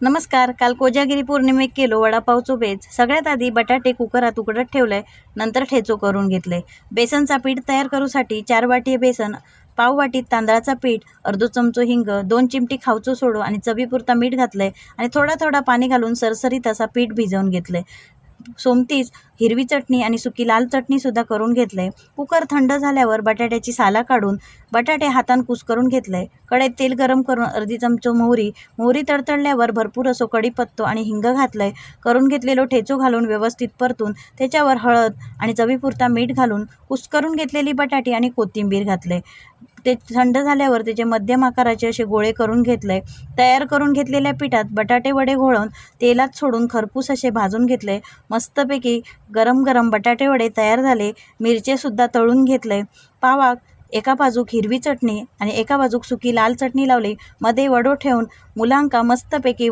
नमस्कार काल कोजागिरी पौर्णिमेत केलो वडापावचो बेज सगळ्यात आधी बटाटे कुकरात उकडत ठेवलंय नंतर ठेचो करून घेतले बेसनचा पीठ तयार करूसाठी चार वाटी बेसन पाव वाटीत तांदळाचा पीठ अर्धो चमचो हिंग दोन चिमटी खावचो सोडो आणि चवीपुरता मीठ घातलंय आणि थोडा थोडा पाणी घालून सरसरीत असा पीठ भिजवून घेतले सोमतीच हिरवी चटणी आणि सुकी लाल चटणीसुद्धा करून घेतलंय. कुकर थंड झाल्यावर बटाट्याची साला काढून बटाटे हातान कुस्करून घेतलंय. कढईत तेल गरम करून अर्धी चमचो मोहरी मोहरी तडतडल्यावर भरपूर असो कढीपत्तो आणि हिंग घातलंय. करून घेतलेलो ठेचो घालून व्यवस्थित परतून त्याच्यावर हळद आणि चवीपुरता मीठ घालून कुस्करून घेतलेली बटाटी आणि कोथिंबीर घातले ते थंड झाल्यावर त्याचे मध्यम आकाराचे असे गोळे करून घेतले तयार करून घेतलेल्या पिठात बटाटे वडे घोळवून तेलात सोडून खरपूस असे भाजून घेतले. मस्तपैकी गरम गरम बटाटे वडे तयार झाले मिरचेसुद्धा तळून घेतले. पावाक एका बाजूक हिरवी चटणी आणि एका बाजूक सुकी लाल चटणी लावली. मध्ये वडो ठेवून मुलांका मस्तपैकी